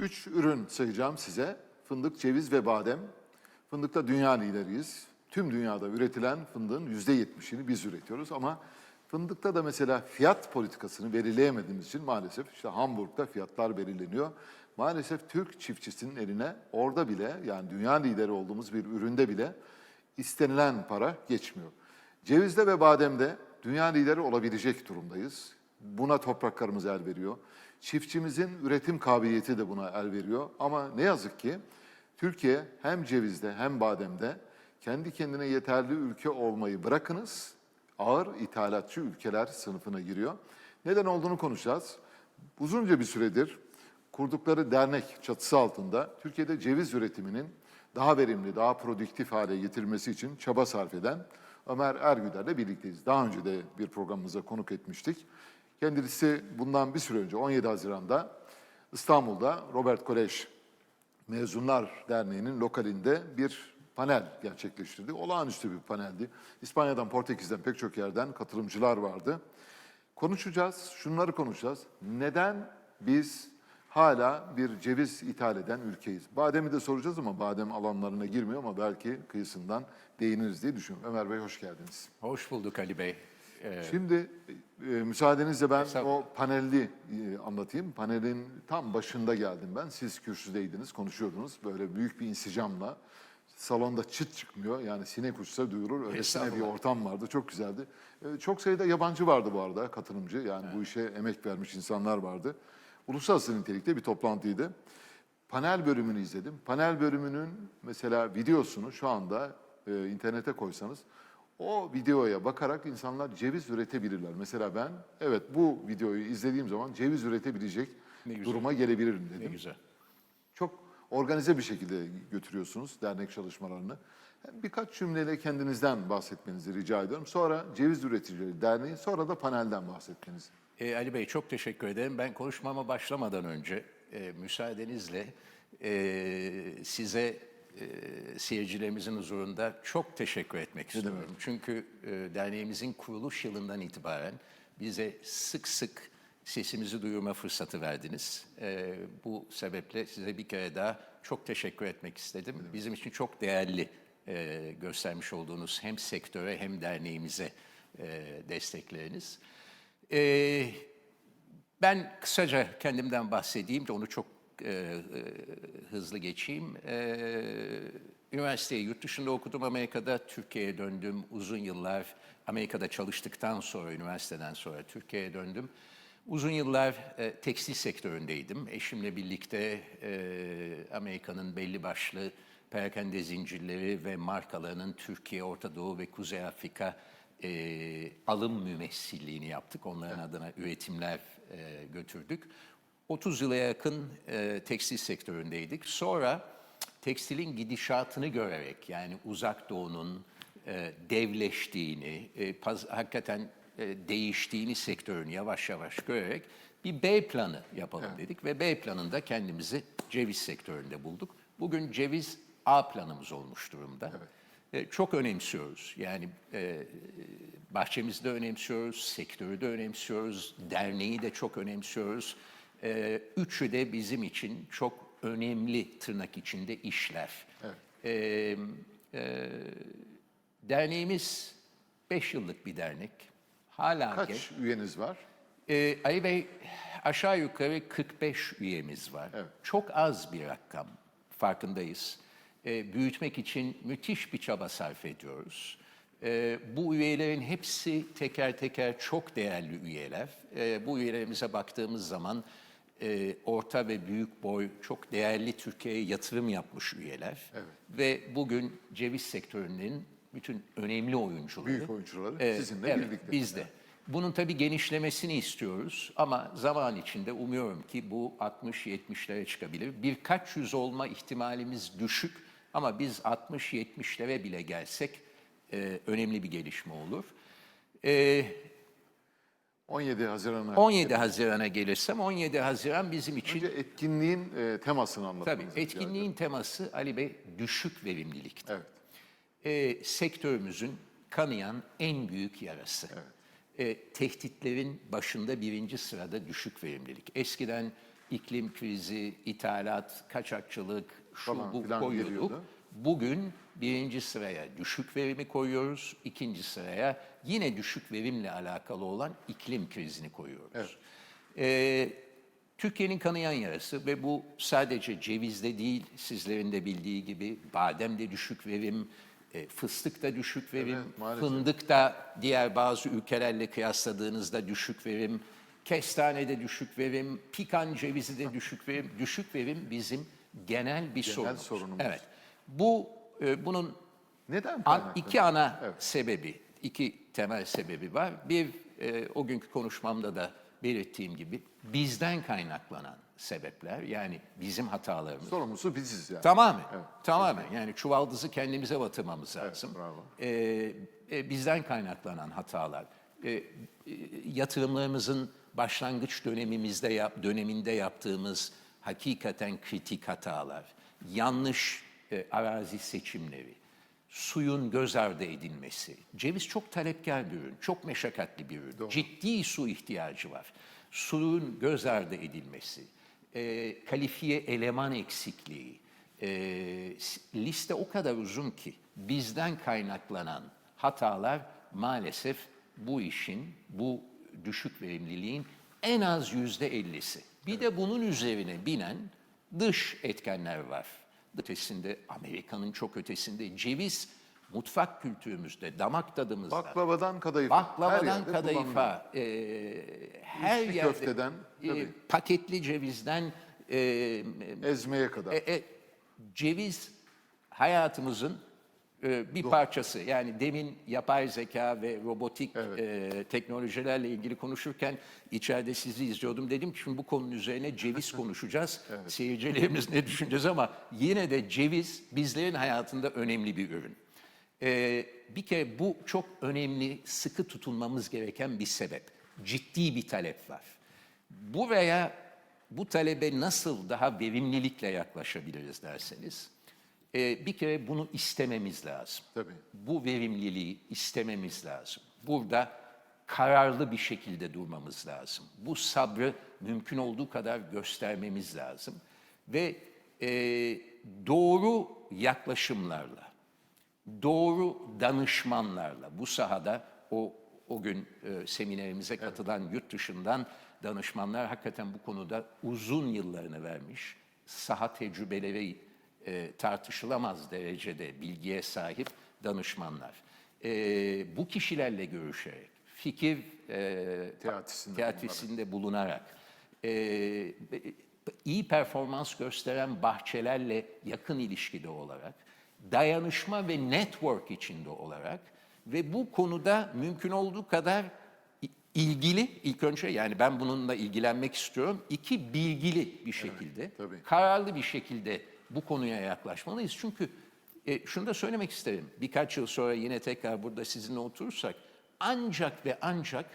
Üç ürün sayacağım size. Fındık, ceviz ve badem. Fındıkta dünya lideriyiz. Tüm dünyada üretilen fındığın yüzde yetmişini biz üretiyoruz ama fındıkta da mesela fiyat politikasını belirleyemediğimiz için maalesef işte Hamburg'da fiyatlar belirleniyor. Maalesef Türk çiftçisinin eline orada bile yani dünya lideri olduğumuz bir üründe bile istenilen para geçmiyor. Cevizde ve bademde dünya lideri olabilecek durumdayız. Buna topraklarımız el veriyor. Çiftçimizin üretim kabiliyeti de buna el veriyor. Ama ne yazık ki Türkiye hem cevizde hem bademde kendi kendine yeterli ülke olmayı bırakınız, ağır ithalatçı ülkeler sınıfına giriyor. Neden olduğunu konuşacağız. Uzunca bir süredir kurdukları dernek çatısı altında Türkiye'de ceviz üretiminin daha verimli, daha produktif hale getirilmesi için çaba sarf eden Ömer Ergüder'le birlikteyiz. Daha önce de bir programımıza konuk etmiştik. Kendisi bundan bir süre önce 17 Haziran'da İstanbul'da Robert Kolej Mezunlar Derneği'nin lokalinde bir panel gerçekleştirdi. Olağanüstü bir paneldi. İspanya'dan, Portekiz'den pek çok yerden katılımcılar vardı. Konuşacağız, şunları konuşacağız. Neden biz hala bir ceviz ithal eden ülkeyiz? Bademi de soracağız ama badem alanlarına girmiyor ama belki kıyısından değiniriz diye düşünüyorum. Ömer Bey hoş geldiniz. Hoş bulduk Ali Bey. Ee, Şimdi e, müsaadenizle ben Estağfurullah. o panelli e, anlatayım. Panelin tam başında geldim ben. Siz kürsüdeydiniz, konuşuyordunuz. Böyle büyük bir insicamla. Salonda çıt çıkmıyor. Yani sinek uçsa duyurur. Öylesine bir Estağfurullah. ortam vardı. Çok güzeldi. E, Çok sayıda yabancı vardı bu arada katılımcı. Yani bu işe emek vermiş insanlar vardı. Uluslararası nitelikte bir toplantıydı. Panel bölümünü izledim. Panel bölümünün mesela videosunu şu anda e, internete koysanız o videoya bakarak insanlar ceviz üretebilirler. Mesela ben evet bu videoyu izlediğim zaman ceviz üretebilecek Ne güzel. duruma gelebilirim ne dedim. güzel. Çok organize bir şekilde götürüyorsunuz dernek çalışmalarını. Birkaç cümleyle kendinizden bahsetmenizi rica ediyorum. Sonra Ceviz Üreticileri Derneği, sonra da panelden bahsetmenizi. Ee, Ali Bey çok teşekkür ederim. Ben konuşmama başlamadan önce e, müsaadenizle e, size e, seyircilerimizin huzurunda çok teşekkür etmek istiyorum. Çünkü e, derneğimizin kuruluş yılından itibaren bize sık sık sesimizi duyurma fırsatı verdiniz. E, bu sebeple size bir kere daha çok teşekkür etmek istedim. Bizim için çok değerli e, göstermiş olduğunuz hem sektöre hem derneğimize e, destekleriniz. Ee, ben kısaca kendimden bahsedeyim de onu çok e, e, hızlı geçeyim. Ee, üniversiteyi yurt dışında okudum Amerika'da, Türkiye'ye döndüm. Uzun yıllar Amerika'da çalıştıktan sonra, üniversiteden sonra Türkiye'ye döndüm. Uzun yıllar e, tekstil sektöründeydim. Eşimle birlikte e, Amerika'nın belli başlı perakende zincirleri ve markalarının Türkiye, Orta Doğu ve Kuzey Afrika e, alım mümessilliğini yaptık. Onların adına üretimler e, götürdük. 30 yıla yakın e, tekstil sektöründeydik. Sonra tekstilin gidişatını görerek yani uzak doğunun e, devleştiğini, e, paz- hakikaten e, değiştiğini sektörün yavaş yavaş görerek bir B planı yapalım dedik ve B planında kendimizi ceviz sektöründe bulduk. Bugün ceviz A planımız olmuş durumda. E, çok önemsiyoruz. Yani e, bahçemizde önemsiyoruz, sektörü de önemsiyoruz, derneği de çok önemsiyoruz. E, üçü de bizim için çok önemli tırnak içinde işler. E, e, derneğimiz 5 yıllık bir dernek. Hala Kaç genç. üyeniz var? Ee, Ali Bey aşağı yukarı 45 üyemiz var. Evet. Çok az bir rakam farkındayız. Ee, büyütmek için müthiş bir çaba sarf ediyoruz. Ee, bu üyelerin hepsi teker teker çok değerli üyeler. Ee, bu üyelerimize baktığımız zaman e, orta ve büyük boy çok değerli Türkiye'ye yatırım yapmış üyeler. Ve bugün ceviz sektörünün bütün önemli oyuncuları. Büyük oyuncuları Evet, sizinle evet, birlikte. Biz de. Bunun tabii genişlemesini istiyoruz ama zaman içinde umuyorum ki bu 60-70'lere çıkabilir. Birkaç yüz olma ihtimalimiz düşük ama biz 60-70'lere bile gelsek e, önemli bir gelişme olur. E, 17 Haziran'a. 17 Haziran'a gelirsem 17 Haziran bizim için Önce etkinliğin e, temasını tabii rica ediyorum. etkinliğin teması Ali Bey düşük verimlilikti. Evet. e, sektörümüzün kanayan en büyük yarası. E, tehditlerin başında birinci sırada düşük verimlilik. Eskiden iklim krizi, ithalat, kaçakçılık, şu Falan bu koyuyorduk. geliyordu. Bugün birinci sıraya düşük verimi koyuyoruz, ikinci sıraya yine düşük verimle alakalı olan iklim krizini koyuyoruz. Ee, Türkiye'nin kanayan yarası ve bu sadece cevizde değil, sizlerin de bildiği gibi bademde düşük verim, e, fıstıkta düşük verim, Evet, maalesef. fındıkta diğer bazı ülkelerle kıyasladığınızda düşük verim, kestanede düşük verim, pikan cevizi de düşük verim. Düşük verim bizim genel bir sorunumuz. sorunumuz. Evet. Bu e, bunun Neden An, iki ana Evet. sebebi, iki temel sebebi var. Bir, e, o günkü konuşmamda da belirttiğim gibi bizden kaynaklanan sebepler, yani bizim hatalarımız. Sorumlusu biziz yani. Tamamen, Evet. tamamen. Yani çuvaldızı kendimize batırmamız lazım. bravo. Ee, e, bizden kaynaklanan hatalar. Ee, e, yatırımlarımızın başlangıç dönemimizde yap, döneminde yaptığımız hakikaten kritik hatalar, yanlış e, arazi seçimleri, suyun göz ardı edilmesi. Ceviz çok talepkar bir ürün, çok meşakkatli bir ürün. Ciddi su ihtiyacı var. Suyun göz ardı edilmesi, e, kalifiye eleman eksikliği, e, liste o kadar uzun ki bizden kaynaklanan hatalar maalesef bu işin, bu düşük verimliliğin en az yüzde ellisi. Bir de bunun üzerine binen dış etkenler var. Ötesinde, Amerika'nın çok ötesinde ceviz mutfak kültürümüzde, damak tadımızda, Baklavadan kadayıfa. her baklavadan yerde kullanılıyor. kadayıfa, e, her İçli yerde, köfteden, e, paketli cevizden, e, Ezmeye kadar. e, e, ceviz hayatımızın e, bir parçası. Yani demin yapay zeka ve robotik e, teknolojilerle ilgili konuşurken içeride sizi izliyordum. Dedim ki şimdi bu konunun üzerine ceviz konuşacağız. Seyircilerimiz ne düşüneceğiz ama yine de ceviz bizlerin hayatında önemli bir ürün. E, bir kere bu çok önemli, sıkı tutunmamız gereken bir sebep. Ciddi bir talep var. Buraya bu talebe nasıl daha verimlilikle yaklaşabiliriz derseniz, e, bir kere bunu istememiz lazım. Tabii. Bu verimliliği istememiz lazım. Burada kararlı bir şekilde durmamız lazım. Bu sabrı mümkün olduğu kadar göstermemiz lazım. Ve e, doğru yaklaşımlarla, doğru danışmanlarla bu sahada o o gün e, seminerimize katılan yurt dışından danışmanlar hakikaten bu konuda uzun yıllarını vermiş. Saha tecrübeleri e, tartışılamaz derecede bilgiye sahip danışmanlar. E, bu kişilerle görüşerek, fikir e, Teatisinde teatisinde bulunarak, e, iyi performans gösteren bahçelerle yakın ilişkide olarak, dayanışma ve network içinde olarak ve bu konuda mümkün olduğu kadar ilgili ilk önce yani ben bununla ilgilenmek istiyorum. iki bilgili bir şekilde, tabii. kararlı bir şekilde bu konuya yaklaşmalıyız. Çünkü e, şunu da söylemek isterim. Birkaç yıl sonra yine tekrar burada sizinle oturursak ancak ve ancak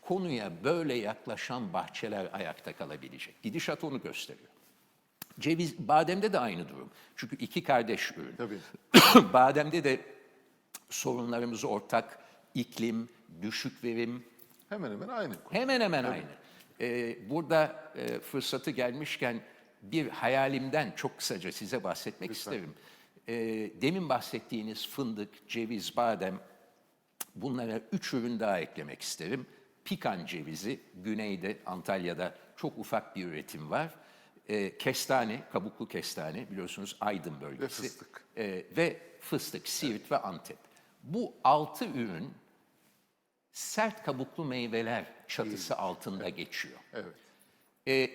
konuya böyle yaklaşan bahçeler ayakta kalabilecek. Gidişat onu gösteriyor. Ceviz, bademde de aynı durum. Çünkü iki kardeş ürün. Tabii. bademde de sorunlarımız ortak. İklim, düşük verim, Hemen hemen aynı. Hemen hemen aynı. Ee, burada e, fırsatı gelmişken bir hayalimden çok kısaca size bahsetmek isterim. Ee, demin bahsettiğiniz fındık, ceviz, badem bunlara üç ürün daha eklemek isterim. Pikan cevizi, güneyde Antalya'da çok ufak bir üretim var. Ee, kestane, kabuklu kestane biliyorsunuz Aydın bölgesi. fıstık. Ee, ve fıstık, Siirt ve Antep. Bu altı ürün sert kabuklu meyveler çatısı altında geçiyor. Evet. E,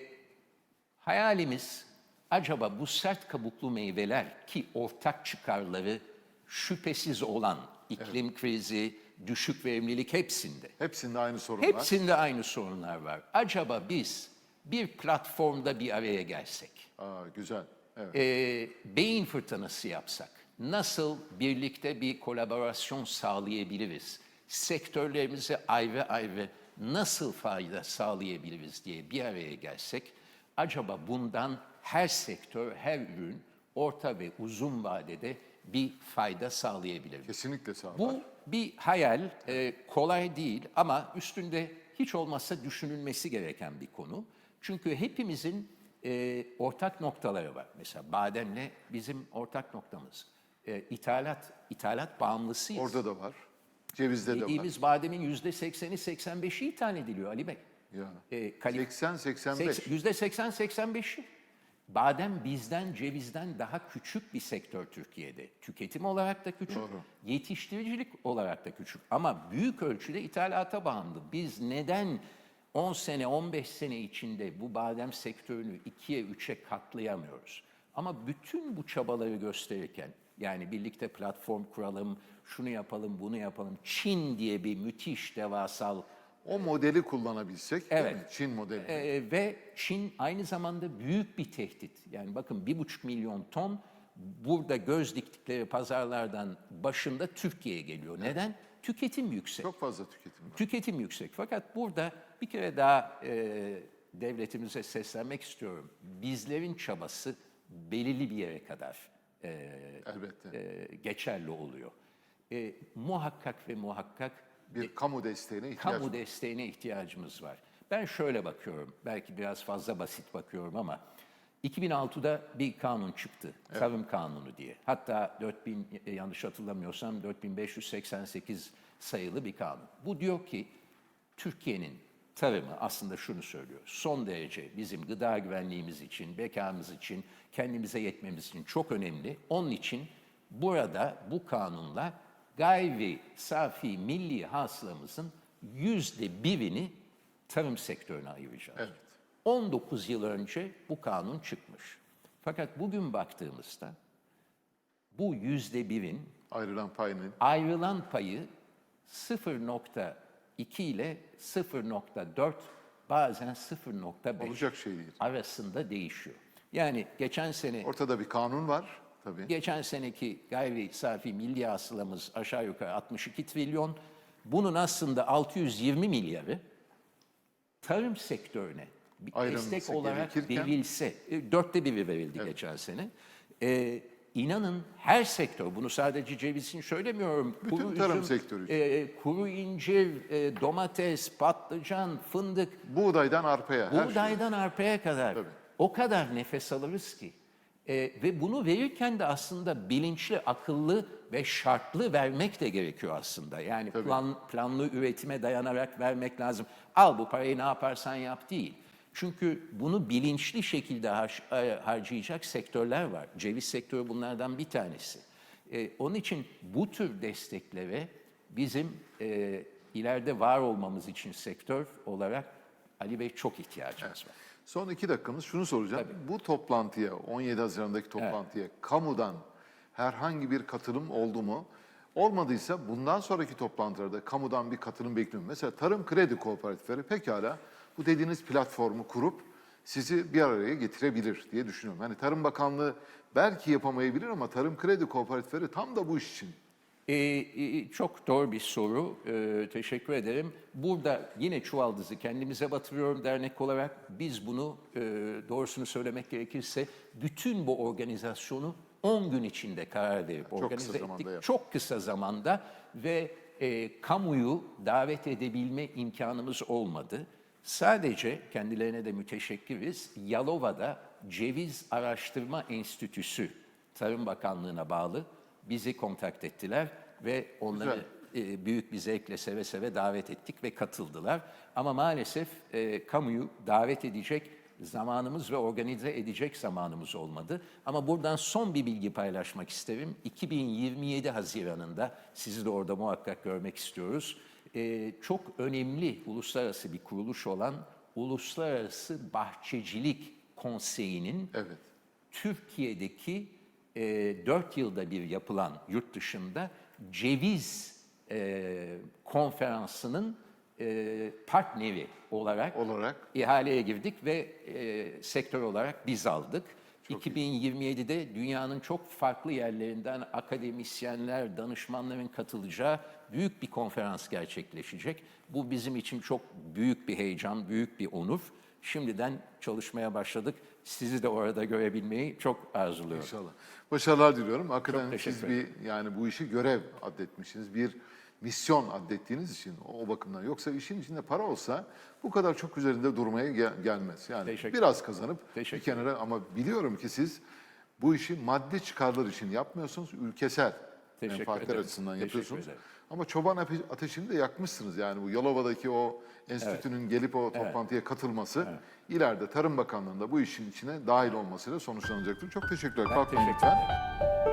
hayalimiz acaba bu sert kabuklu meyveler ki ortak çıkarları şüphesiz olan iklim krizi, düşük verimlilik hepsinde. Hepsinde aynı sorun var. Hepsinde aynı sorunlar var. Acaba biz bir platformda bir araya gelsek, Aa, güzel. Evet. e, beyin fırtınası yapsak, nasıl birlikte bir kolaborasyon sağlayabiliriz? Sektörlerimize ayrı ayrı nasıl fayda sağlayabiliriz diye bir araya gelsek, acaba bundan her sektör, her ürün orta ve uzun vadede bir fayda sağlayabilir mi? Kesinlikle sağ ol. Bu bir hayal, e, kolay değil ama üstünde hiç olmazsa düşünülmesi gereken bir konu. Çünkü hepimizin e, ortak noktaları var. Mesela bademle bizim ortak noktamız. E, ithalat, ithalat bağımlısıyız. Orada da var. Cevizde de var. Yediğimiz bademin yüzde sekseni, 85'i ithal ediliyor Ali Bey. Ya. E, kali- 80-85. Yüzde 80-85'i. Badem bizden, cevizden daha küçük bir sektör Türkiye'de. Tüketim olarak da küçük, yetiştiricilik olarak da küçük. Ama büyük ölçüde ithalata bağımlı. Biz neden 10 sene, 15 sene içinde bu badem sektörünü ikiye, üçe katlayamıyoruz? Ama bütün bu çabaları gösterirken, yani birlikte platform kuralım, şunu yapalım, bunu yapalım, Çin diye bir müthiş devasal O modeli kullanabilsek, Evet. mi? Çin modeli. ee, ve Çin aynı zamanda büyük bir tehdit. Yani bakın bir buçuk milyon ton burada göz diktikleri pazarlardan başında Türkiye'ye geliyor. Neden? Tüketim yüksek. Çok fazla tüketim var. Tüketim yüksek. Fakat burada bir kere daha e, devletimize seslenmek istiyorum. Bizlerin çabası belirli bir yere kadar e, Elbette. e, geçerli oluyor. E, muhakkak ve muhakkak Bir kamu desteğine ihtiyaç kamu var. desteğine ihtiyacımız var. Ben şöyle bakıyorum, belki biraz fazla basit bakıyorum ama 2006'da bir kanun çıktı, tarım kanunu diye. Hatta 4000 e, yanlış hatırlamıyorsam 4588 sayılı bir kanun. Bu diyor ki Türkiye'nin tarımı aslında şunu söylüyor. Son derece bizim gıda güvenliğimiz için, bekamız için, kendimize yetmemiz için çok önemli. Onun için burada bu kanunla gayri safi milli hasılamızın yüzde birini tarım sektörüne ayıracağız. Evet. 19 yıl önce bu kanun çıkmış. Fakat bugün baktığımızda bu yüzde birin Ayrılan payının ayrılan payı 0.2 ile 0.4 bazen 0.5 olacak şey değil. arasında değişiyor. Yani geçen sene Ortada bir kanun var tabii. Geçen seneki gayri safi milli hasılamız aşağı yukarı 62 trilyon. Bunun aslında 620 milyarı tarım sektörüne bir Ayrılması destek olarak gerekirken- verilse, dörtte biri verildi geçen sene. Ee, inanın her sektör, bunu sadece ceviz için söylemiyorum. Bütün tarım sektörü için. e, kuru incir, e, domates, patlıcan, fındık, Buğdaydan arpaya her şey. Buğdaydan arpaya kadar Tabii. o kadar nefes alırız ki. Ee, ve bunu verirken de aslında bilinçli, akıllı ve şartlı vermek de gerekiyor aslında. Yani plan, planlı üretime dayanarak vermek lazım. Al bu parayı ne yaparsan yap değil. Çünkü bunu bilinçli şekilde har- e, harcayacak sektörler var. Ceviz sektörü bunlardan bir tanesi. Ee, onun için bu tür desteklere bizim e, ileride var olmamız için sektör olarak Ali Bey çok ihtiyacımız var. Son iki dakikamız şunu soracağım. Bu toplantıya, 17 Haziran'daki toplantıya kamudan herhangi bir katılım oldu mu? Olmadıysa bundan sonraki toplantılarda kamudan bir katılım bekliyorum. Mesela Tarım Kredi Kooperatifleri pekala bu dediğiniz platformu kurup sizi bir araya getirebilir diye düşünüyorum. Hani Tarım Bakanlığı belki yapamayabilir ama Tarım Kredi Kooperatifleri tam da bu iş için. Ee, e, çok doğru bir soru. Ee, teşekkür ederim. Burada yine çuvaldızı kendimize batırıyorum dernek olarak. Biz bunu e, doğrusunu söylemek gerekirse bütün bu organizasyonu 10 gün içinde karar verip kısa organize zamanda ettik. yaptık. Çok kısa zamanda ve e, kamuyu davet edebilme imkanımız olmadı. Sadece kendilerine de müteşekkiriz. Yalova'da Ceviz Araştırma Enstitüsü Tarım Bakanlığı'na bağlı bizi kontak ettiler ve onları e, büyük bir zevkle seve seve davet ettik ve katıldılar. Ama maalesef e, kamuyu davet edecek zamanımız ve organize edecek zamanımız olmadı. Ama buradan son bir bilgi paylaşmak isterim. 2027 Haziran'ında sizi de orada muhakkak görmek istiyoruz. E, çok önemli uluslararası bir kuruluş olan Uluslararası Bahçecilik Konseyi'nin Evet. Türkiye'deki e, 4 yılda bir yapılan yurt dışında ceviz e, konferansının e, partneri olarak Olarak ihaleye girdik ve e, sektör olarak biz aldık. 2027'de dünyanın çok farklı yerlerinden akademisyenler, danışmanların katılacağı büyük bir konferans gerçekleşecek. Bu bizim için çok büyük bir heyecan, büyük bir onur. Şimdiden çalışmaya başladık. Sizi de orada görebilmeyi çok arzuluyorum. İnşallah. Başarılar diliyorum. Hakikaten siz bir yani bu işi görev adetmişsiniz. Bir misyon addettiğiniz için o, o bakımdan. Yoksa işin içinde para olsa bu kadar çok üzerinde durmaya gel- gelmez. Yani Teşekkür biraz kazanıp Teşekkür bir kenara ama biliyorum ki siz bu işi maddi çıkarlar için yapmıyorsunuz, ülkesel Teşekkür menfaatler ederim. açısından Teşekkür yapıyorsunuz. ederim. Ama çoban ate- ateşini de yakmışsınız yani bu Yalova'daki o enstitünün gelip o toplantıya katılması ileride Tarım Bakanlığı'nda bu işin içine dahil olmasıyla sonuçlanacaktır. Çok teşekkürler. Kalkmayın teşekkür lütfen.